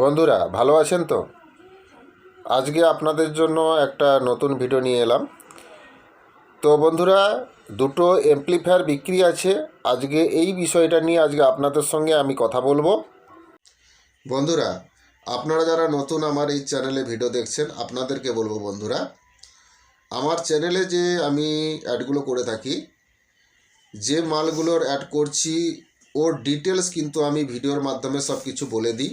বন্ধুরা, ভালো আছেন তো? আজকে আপনাদের জন্য একটা নতুন ভিডিও নিয়ে এলাম। তো বন্ধুরা, দুটো এমপ্লিফায়ার বিক্রি আছে। আজকে এই বিষয়টা নিয়ে আজকে আপনাদের সঙ্গে আমি কথা বলব। বন্ধুরা, আপনারা যারা নতুন আমার এই চ্যানেলে ভিডিও দেখছেন, আপনাদেরকে বলব বন্ধুরা, আমার চ্যানেলে যে আমি অ্যাডগুলো করে থাকি, যে মালগুলোর অ্যাড করছি, ওর ডিটেলস কিন্তু আমি ভিডিওর মাধ্যমে সব কিছু বলে দিই।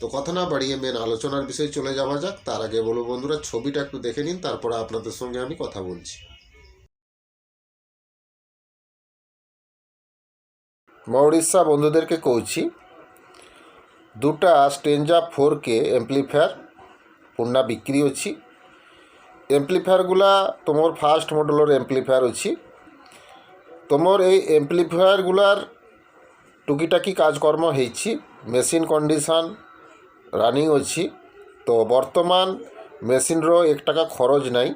তো কথা না বাড়িয়ে মেন আলোচনার বিষয়ে চলে যাওয়া যাক। তার আগে বলব বন্ধুরা, ছবিটা একটু দেখে নিন, তারপরে আপনাদের সঙ্গে আমি কথা বলছি। মৌরিসা, বন্ধুদেরকে কৌছি দুটা স্টেঞ্জা ফোর কে এমপ্লিফায়ার পূর্ণা বিক্রি অছি এমপ্লিফায়ারগুলা তোমার ফার্স্ট মডেলর এমপ্লিফায়ার অছি তোমার এই এমপ্লিফায়ারগুলার টুকিটাকি কাজকর্ম হয়েছি মেশিন কন্ডিশন রানিং হচ্ছি তো বর্তমান মেশিনরও এক টাকা খরচ নাই।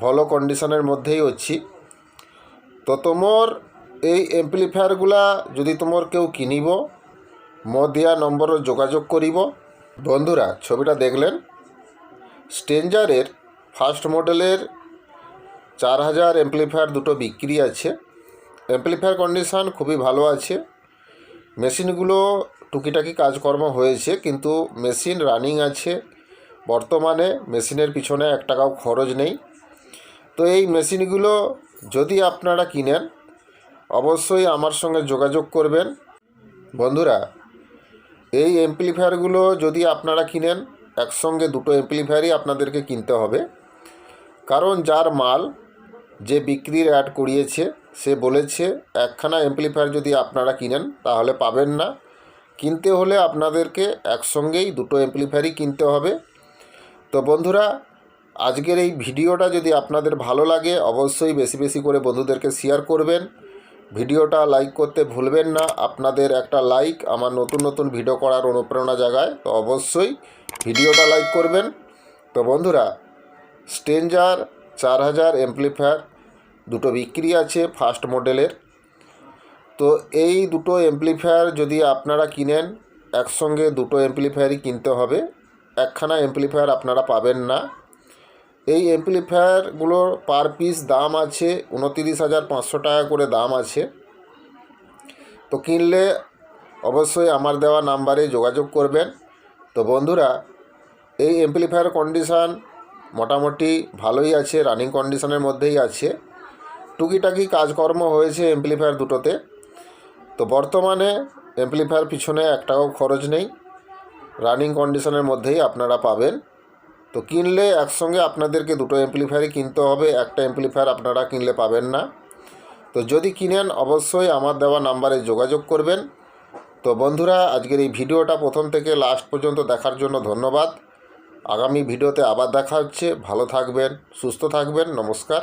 ভালো কন্ডিশনের মধ্যেই হচ্ছি তো তোমার এই এম্প্লিফায়ারগুলা যদি তোমার কেউ কিনিব মো দেওয়া নম্বরে যোগাযোগ করিব। বন্ধুরা, ছবিটা দেখলেন? স্টেঞ্জারের ফার্স্ট মডেলের চার হাজার এমপ্লিফায়ার দুটো বিক্রি আছে। এমপ্লিফায়ার কন্ডিশান খুবই ভালো আছে। মেশিনগুলো টুকিটাকি কাজকর্ম হয়েছে, কিন্তু মেশিন রানিং আছে। বর্তমানে মেশিনের পিছনে এক টাকাও খরচ নেই। তো এই মেশিনগুলো যদি আপনারা কিনেন, অবশ্যই আমার সঙ্গে যোগাযোগ করবেন। বন্ধুরা, এই এমপ্লিফায়ারগুলো যদি আপনারা কিনেন, একসঙ্গে দুটো এমপ্লিফায়ারই আপনাদেরকে কিনতে হবে। কারণ যার মাল যে বিক্রির অ্যাড করিয়েছে সে বলেছে, একখানা এমপ্লিফায়ার যদি আপনারা কিনেন, তাহলে পাবেন না। কিনতে হলে আপনাদেরকে একসঙ্গেই দুটো এমপ্লিফায়ারই কিনতে হবে। তো বন্ধুরা, আজকের এই ভিডিওটা যদি আপনাদের ভালো লাগে, অবশ্যই বেশি বেশি করে বন্ধুদেরকে শেয়ার করবেন। ভিডিওটা লাইক করতে ভুলবেন না। আপনাদের একটা লাইক আমার নতুন নতুন ভিডিও করার অনুপ্রেরণা জাগায়। তো অবশ্যই ভিডিওটা লাইক করবেন। তো বন্ধুরা স্টেঞ্জার চার হাজার এমপ্লিফায়ার দুটো বিক্রি আছে ফার্স্ট মডেলের তো এই দুটো এমপ্লিফায়ার যদি আপনারা কিনেন, একসঙ্গে দুটো এমপ্লিফায়ারই কিনতে হবে। একখানা এমপ্লিফায়ার আপনারা পাবেন না। এই এমপ্লিফায়ারগুলোর পার পিস দাম আছে উনতিরিশ হাজার পাঁচশো টাকা করে দাম আছে। তো কিনলে অবশ্যই আমার দেওয়া নাম্বারে যোগাযোগ করবেন। তো বন্ধুরা, এই এমপ্লিফায়ার কন্ডিশান মোটামুটি ভালোই আছে রানিং কন্ডিশনের মধ্যেই আছে। টুকিটাকি কাজকর্ম হয়েছে এমপ্লিফায়ার দুটোতে। তো বর্তমানে এমপ্লিফায়ার পিছনে একটাও খরচ নেই। রানিং কন্ডিশনের মধ্যেই আপনারা পাবেন। তো কিনলে একসঙ্গে আপনাদেরকে দুটো এমপ্লিফায়ারই কিনতে হবে, একটা এমপ্লিফায়ার আপনারা কিনলে পাবেন না। তো যদি কিনেন, অবশ্যই আমার দেওয়া নাম্বারে যোগাযোগ করবেন। তো বন্ধুরা, আজকের এই ভিডিওটা প্রথম থেকে লাস্ট পর্যন্ত দেখার জন্য ধন্যবাদ। আগামী ভিডিওতে আবার দেখা হচ্ছে। ভালো থাকবেন, সুস্থ থাকবেন, নমস্কার।